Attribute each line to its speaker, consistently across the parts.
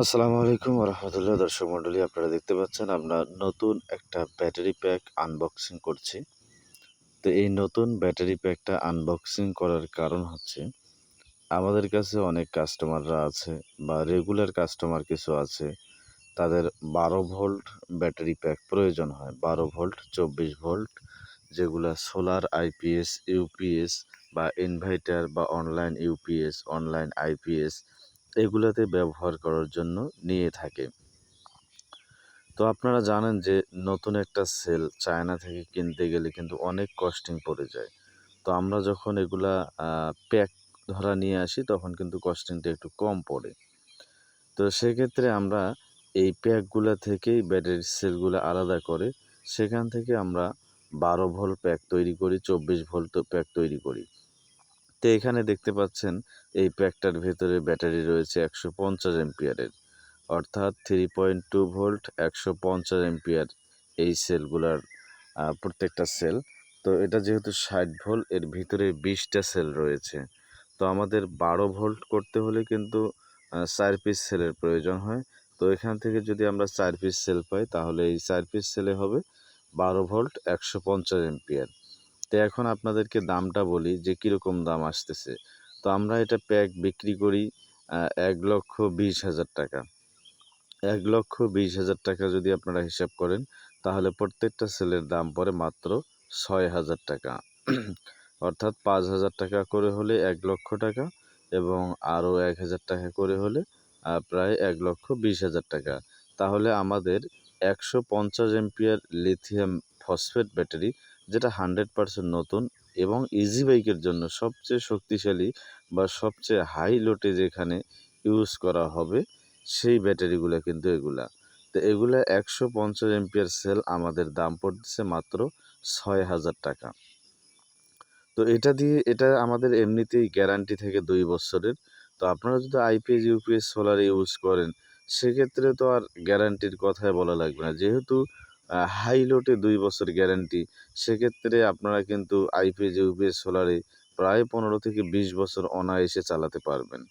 Speaker 1: আসসালামু আলাইকুম রহমতুল্লাহ দর্শক মণ্ডলী, আপনারা দেখতে পাচ্ছেন আমরা নতুন একটা ব্যাটারি প্যাক আনবক্সিং করছি। তো এই নতুন ব্যাটারি প্যাকটা আনবক্সিং করার কারণ হচ্ছে, আমাদের কাছে অনেক কাস্টমাররা আছে বা রেগুলার কাস্টমার কিছু আছে, তাদের বারো ভোল্ট ব্যাটারি প্যাক প্রয়োজন হয়। বারো ভোল্ট চব্বিশ ভোল্ট যেগুলো সোলার আইপিএস ইউপিএস বা ইনভার্টার বা অনলাইন ইউপিএস অনলাইন আইপিএস এগুলাতে ব্যবহার করার জন্য নিয়ে থাকে। তো আপনারা জানেন যে নতুন একটা সেল চায়না থেকে কিনতে গেলে কিন্তু অনেক কস্টিং পড়ে যায়। তো আমরা যখন এগুলা প্যাক ধরা নিয়ে আসি তখন কিন্তু কস্টিংটা একটু কম পড়ে। তো সেক্ষেত্রে আমরা এই প্যাকগুলা থেকেই ব্যাটারি সেলগুলো আলাদা করে সেখান থেকে আমরা বারো ভোল্ট প্যাক তৈরি করি, চব্বিশ ভোল্ট প্যাক তৈরি করি। তো এখানে দেখতে পাচ্ছেন, এই প্যাকটার ভেতরে ব্যাটারি রয়েছে একশো পঞ্চাশ এমপিয়ারের। অর্থাৎ থ্রি পয়েন্ট টু ভোল্ট একশো পঞ্চাশ এমপিয়ার এই সেলগুলার প্রত্যেকটা সেল। তো এটা যেহেতু ষাট ভোল্ট, এর ভিতরে বিশটা সেল রয়েছে। তো আমাদের বারো ভোল্ট করতে হলে কিন্তু চার পিস সেলের প্রয়োজন হয়। তো এখান থেকে যদি আমরা চার পিস সেল পাই, তাহলে এই চার পিস সেলে হবে বারো ভোল্ট, একশো পঞ্চাশ এমপিয়ার। তো এখন আপনাদেরকে দামটা বলি যে কীরকম দাম আসতেছে। তো আমরা এটা প্যাক বিক্রি করি এক লক্ষ বিশ হাজার টাকা। এক লক্ষ বিশ হাজার টাকা যদি আপনারা হিসাব করেন, তাহলে প্রত্যেকটা সেলের দাম পড়ে মাত্র ছয় হাজার টাকা। অর্থাৎ পাঁচ হাজার টাকা করে হলে এক লক্ষ টাকা এবং আরও এক হাজার টাকা করে হলে প্রায় এক লক্ষ বিশ হাজার টাকা। তাহলে আমাদের একশো পঞ্চাশ এমপিয়ার লিথিয়াম ফসফেট ব্যাটারি যেটা হান্ড্রেড পারসেন্ট নতুন এবং ইজি বাইকের জন্য সবচেয়ে শক্তিশালী বা সবচেয়ে হাই লোটে যেখানে ইউজ করা হবে সেই ব্যাটারিগুলো কিন্তু এগুলা। তো এগুলা একশো পঞ্চাশ এমপিয়ার সেল আমাদের দাম পড়তেছে মাত্র ছয় হাজার টাকা। তো এটা দিয়ে, এটা আমাদের এমনিতেই গ্যারান্টি থেকে দুই বছরের। তো আপনারা যদি আইপিএস ইউপিএস সোলার ইউজ করেন, সেক্ষেত্রে তো আর গ্যারান্টির কথাই বলা লাগবে না। যেহেতু হাই লোটে দুই বছর গ্যারান্টি সেক্ষেত্রে আপনারা কিন্তু আইপিএস ইউপিএস সোলারে প্রায় পনেরো থেকে বিশ বছর অনায়াসে চালাতে পারবেন।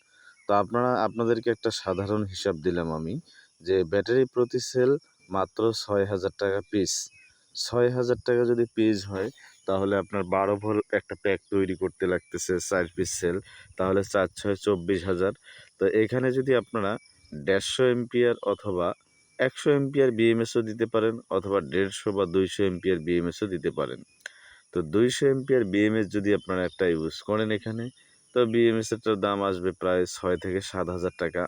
Speaker 1: তো আপনারা, আপনাদেরকে একটা সাধারণ হিসাব দিলাম আমি যে ব্যাটারি প্রতি সেল মাত্র ছয় হাজার টাকা পিস ছয় হাজার টাকা যদি পিস হয়, তাহলে আপনার বারো ভোল একটা প্যাক তৈরি করতে লাগতেছে চার পিস সেল। তাহলে চার ছয় চব্বিশ হাজার। তো এখানে যদি আপনারা দেড়শো এমপিয়ার অথবা একশো এমপিয়ার বিএমএসও দিতে পারেন অথবা দেড়শো বা দুইশো এমপিয়ার বিএমএসও দিতে পারেন। তো দুইশো এমপিয়ার বিএমএস যদি আপনারা একটা ইউজ করেন এখানে, তো বিএমএসের দাম আসবে প্রায় ছয় থেকে সাত হাজার টাকা।